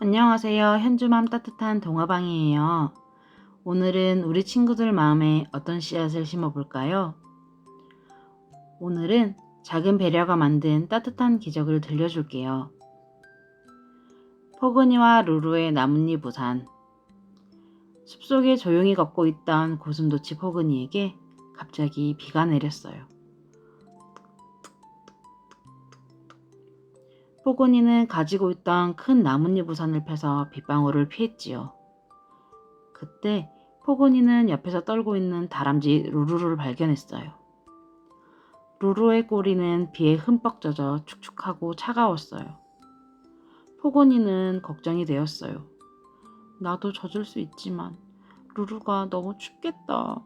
안녕하세요. 현주맘 따뜻한 동화방이에요. 오늘은 우리 친구들 마음에 어떤 씨앗을 심어볼까요? 오늘은 작은 배려가 만든 따뜻한 기적을 들려줄게요. 포근이와 루루의 나뭇잎 우산. 숲속에 조용히 걷고 있던 고슴도치 포근이에게 갑자기 비가 내렸어요. 포근이는 가지고 있던 큰 나뭇잎 우산을 펴서 빗방울을 피했지요. 그때 포근이는 옆에서 떨고 있는 다람쥐 루루를 발견했어요. 루루의 꼬리는 비에 흠뻑 젖어 축축하고 차가웠어요. 포근이는 걱정이 되었어요. 나도 젖을 수 있지만 루루가 너무 춥겠다.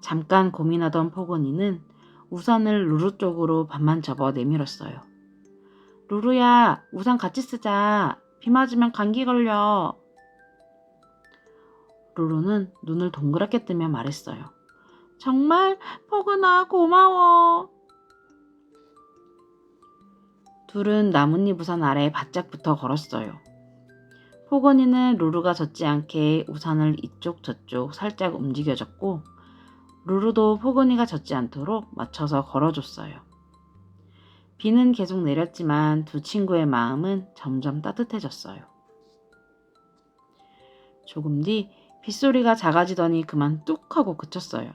잠깐 고민하던 포근이는 우산을 루루 쪽으로 반만 접어 내밀었어요. 루루야, 우산 같이 쓰자. 비 맞으면 감기 걸려. 루루는 눈을 동그랗게 뜨며 말했어요. 정말 포근아 고마워. 둘은 나뭇잎 우산 아래 바짝 붙어 걸었어요. 포근이는 루루가 젖지 않게 우산을 이쪽 저쪽 살짝 움직여줬고 루루도 포근이가 젖지 않도록 맞춰서 걸어줬어요. 비는 계속 내렸지만 두 친구의 마음은 점점 따뜻해졌어요. 조금 뒤 빗소리가 작아지더니 그만 뚝 하고 그쳤어요.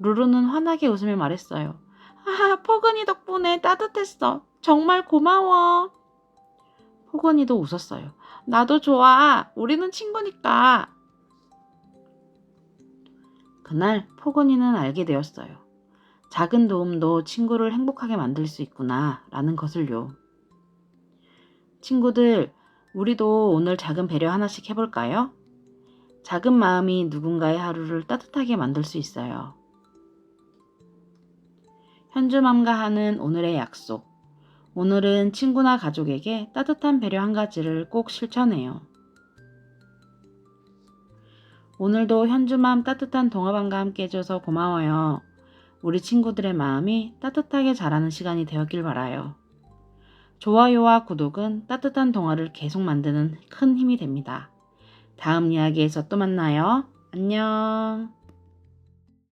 루루는 환하게 웃으며 말했어요. 아, 포근이 덕분에 따뜻했어. 정말 고마워. 포근이도 웃었어요. 나도 좋아. 우리는 친구니까. 그날 포근이는 알게 되었어요. 작은 도움도 친구를 행복하게 만들 수 있구나 라는 것을요. 친구들, 우리도 오늘 작은 배려 하나씩 해볼까요? 작은 마음이 누군가의 하루를 따뜻하게 만들 수 있어요. 현주맘과 하는 오늘의 약속. 오늘은 친구나 가족에게 따뜻한 배려 한 가지를 꼭 실천해요. 오늘도 현주맘 따뜻한 동화방과 함께 해줘서 고마워요. 우리 친구들의 마음이 따뜻하게 자라는 시간이 되었길 바라요. 좋아요와 구독은 따뜻한 동화를 계속 만드는 큰 힘이 됩니다. 다음 이야기에서 또 만나요. 안녕.